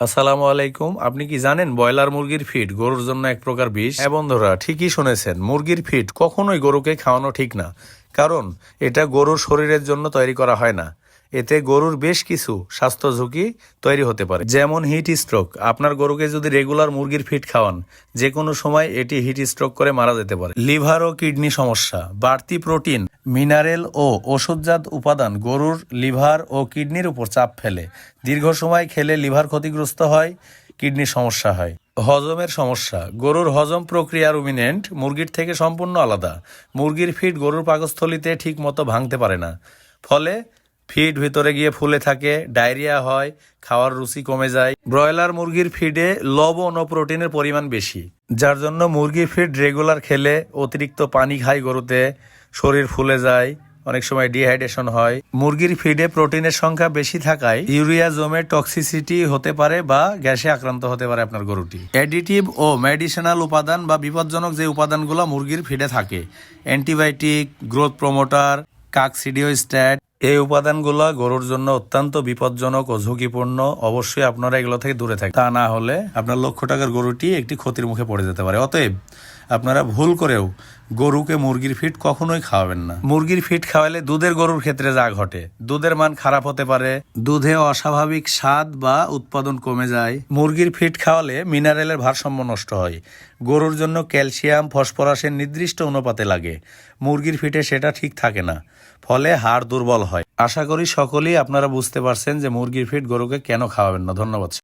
আসসালামু আলাইকুম। আপনি কি জানেন ব্রয়লার মুরগির ফিড গরুর জন্য এক প্রকার বিষ? হ্যাঁ বন্ধুরা, ঠিকই শুনেছেন, মুরগির ফিড কখনোই গরুকে খাওয়ানো ঠিক না। কারণ এটা গরুর শরীরের জন্য তৈরি করা হয় না। এতে গরুর বেশ কিছু স্বাস্থ্য ঝুঁকি তৈরি হতে পারে। যেমন হিট স্ট্রোক আপনার গরুকে যদি রেগুলার মুরগির ফিট খাওয়ান যে কোনো সময় এটি হিট স্ট্রোক করে মারা যেতে পারে। লিভার ও কিডনি সমস্যা, বাড়তি প্রোটিন মিনারেল ও ওষুধজাত উপাদান গরুর লিভার ও কিডনির উপর চাপ ফেলে। দীর্ঘ সময় খেলে লিভার ক্ষতিগ্রস্ত হয় কিডনির সমস্যা হয়। হজমের সমস্যা। গরুর হজম প্রক্রিয়া রুমিনেন্ট মুরগির থেকে সম্পূর্ণ আলাদা। মুরগির ফিড গরুর পাকস্থলিতে ঠিক মতো ভাঙতে পারে না। ফলে ফিড ভিতরে গিয়ে ফুলে থাকে, ডায়রিয়া হয়, খাওয়ার রুচি কমে যায়। ব্রয়লার মুরগির ফিডে লবণ ও প্রোটিনের পরিমাণ বেশি, যার জন্য মুরগির ফিড রেগুলার খেলে অতিরিক্ত পানি খায় গরুতে। শরীর ফুলে যায়, অনেক সময় ডিহাইড্রেশন হয়। মুরগির ফিডে প্রোটিনের সংখ্যা বেশি থাকায় ইউরিয়া জমে টক্সিসিটি হতে পারে বা গ্যাসে আক্রান্ত হতে পারে আপনার গরুটি। অ্যাডিটিভ ও মেডিসিনাল উপাদান বা বিপজ্জনক যে উপাদানগুলো মুরগির ফিডে থাকে অ্যান্টিবায়োটিক গ্রোথ প্রমোটার কাকসিডিওস্ট্যাট এই উপাদানগুলো গরুর জন্য অত্যন্ত বিপজ্জনক ও ঝুঁকিপূর্ণ, অবশ্যই আপনারা এগুলো থেকে দূরে থাকেন তা না হলে আপনার লক্ষ টাকার গরুটি একটি ক্ষতির মুখে পড়ে যেতে পারে। অতএব আপনারা ভুল করেও গরুকে মুরগির ফিট কখনোই খাওয়াবেন না। মুরগির ফিট খাওয়ালে দুধের গরুর ক্ষেত্রে যা ঘটে, দুধের মান খারাপ হতে পারে, দুধে অস্বাভাবিক স্বাদ বা উৎপাদন কমে যায়। মুরগির ফিট খাওয়ালে মিনারেলের ভারসাম্য নষ্ট হয়। গরুর জন্য ক্যালসিয়াম, ফসফরাসের নির্দিষ্ট অনুপাতে লাগে। মুরগির ফিটে সেটা ঠিক থাকে না, ফলে হাড় দুর্বল হয়। আশা করি সকলেই আপনারা বুঝতে পারছেন যে মুরগির ফিট গরুকে কেন খাওয়াবেন না। ধন্যবাদ।